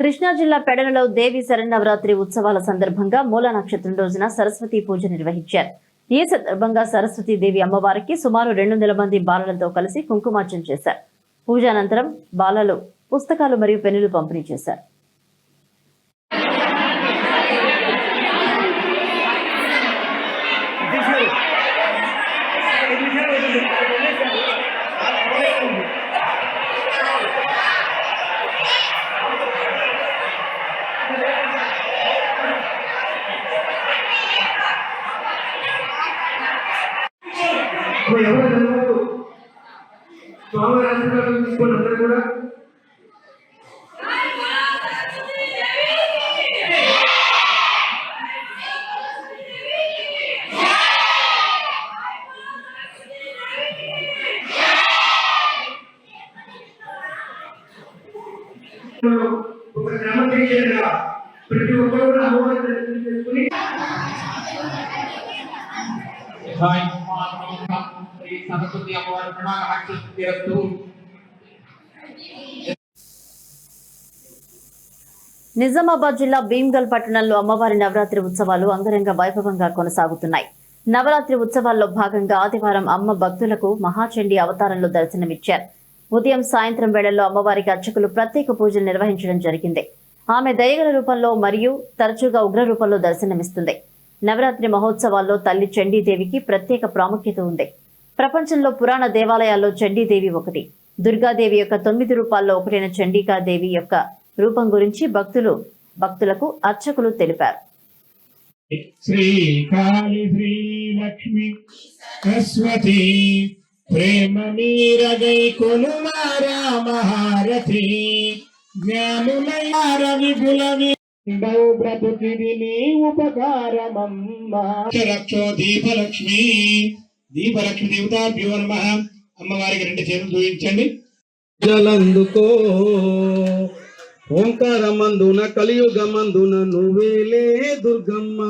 కృష్ణా జిల్లా పెడనలో దేవి శరన్నవరాత్రి ఉత్సవాల సందర్భంగా మూల నక్షత్రం రోజున సరస్వతి పూజ నిర్వహించారు. ఈ సందర్భంగా సరస్వతి దేవి అమ్మవారికి సుమారు రెండు వందల మంది బాలలతో కలిసి కుంకుమార్చన చేశారు. పూజ అనంతరం బాలలు పుస్తకాలు మరియు పెన్నులు పంపిణీ చేశారు. ఇప్పుడు ఎవరు చదవరు స్వామివారి ఆశీర్వాదం తీసుకోండి అందరూ కూడా ఒక ప్రతి ఒక్కరు కూడా అమ్మవారి తెలుసుకుని హాయ్ శ్రీ సరస్వతి అమ్మవారి ప్రణామస్తు నిజామాబాద్ జిల్లా భీమ్గల్ పట్టణంలో అమ్మవారి నవరాత్రి ఉత్సవాలు అంగరంగ వైభవంగా కొనసాగుతున్నాయి. నవరాత్రి ఉత్సవాల్లో భాగంగా ఆదివారం అమ్మ భక్తులకు మహాచండీ అవతారంలో దర్శనమిచ్చారు. ఉదయం సాయంత్రం వేళల్లో అమ్మవారికి అర్చకులు ప్రత్యేక పూజలు నిర్వహించడం జరిగింది. ఆమె దయగల రూపంలో మరియు తరచుగా ఉగ్ర రూపంలో దర్శనమిస్తుంది. నవరాత్రి మహోత్సవాల్లో తల్లి చండీదేవికి ప్రత్యేక ప్రాముఖ్యత ఉంది. ప్రపంచంలో పురాణ దేవాలయాల్లో చండీదేవి ఒకటి. దుర్గాదేవి యొక్క తొమ్మిది రూపాల్లో ఒకటైన చండికాదేవి యొక్క రూపం గురించి భక్తులు భక్తులకు అర్చకులు తెలిపారు. శ్రీ కాళి శ్రీ లక్ష్మి సరస్వతి ప్రేమ మీరగై మహారథి. జ్ఞానులయార విపుల బ్రతుకిది నీ రక్షో దీపలక్ష్మి దీపలక్ష్మి దేవతాభ్యో నమ. అమ్మవారికి రెండు చేతులు చూపించండి జలందుకో ఓంకారమందున కలియుగమందున నువ్వేలే దుర్గమ్మ.